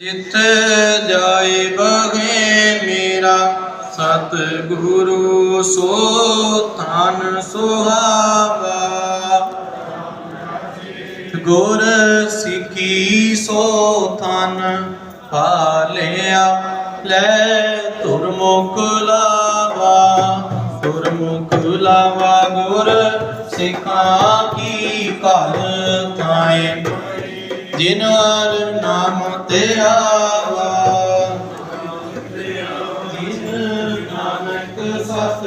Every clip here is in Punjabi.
ਜਿਤ ਜਾਏ ਬਗੇ ਮੇਰਾ ਸਤ ਗੁਰੂ ਸੋ ਧਨ ਸੁਹਾਵਾ। ਗੁਰ ਸਿੱਖੀ ਸੋ ਧਨ ਪਾਲਿਆ ਲੈ ਤੁਰਮੁਖ ਲਾਵਾ। ਤੁਰਮੁਖ ਲਾਵਾ ਗੁਰ ਸਿੱਖਾਂ ਕੀ ਘਰ ਥਾਏ। ਜਿਨ ਹਰ ਨਾਮ ਤੇ ਆਵਾ। ਜਿਨ ਨਾਨਕ ਸਤ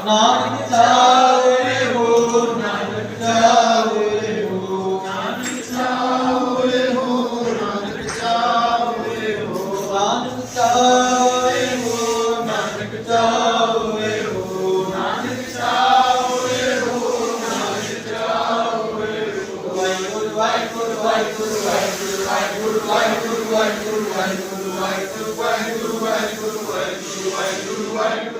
ਰਾਤ ਨਾਨਕ ਚਾਹੇ ਹੋ ਨਾਨਕ ਚਾਹੇ ਹੋ ਨਾਨਕ ਚਾਹੇ ਹੋ ਨਾਨਕ ਚਾਹੇ ਹੋ ਨਾਨਕ ਚਾਹੇ ਹੋ ਨਾਨਕ ਚਾਹੇ ਹੋ ਨਾਨਕ ਚਾਹੇ ਹੋ ਨਾਨਕ ਚਾਹੇ ਹੋ ਵਾਹਿਗੁਰੂ ਵਾਹਿਗੁਰੂ ਵਾਹਿਗੁਰੂ ਵਾਹਿਗੁਰੂ ਵਾਹਿਗੁਰੂ ਵਾਹਿਗੁਰੂ ਵਾਹਿਗੁਰੂ ਵਾਹਿਗੁਰੂ ਵਾਹਿਗੁਰੂ ਵਾਹਿਗੁਰੂ ਵਾਹਿਗੁਰੂ ਵਾਹਿਗੁਰੂ ਵਾਹਿਗੁਰੂ ਵਾਹਿਗੁਰੂ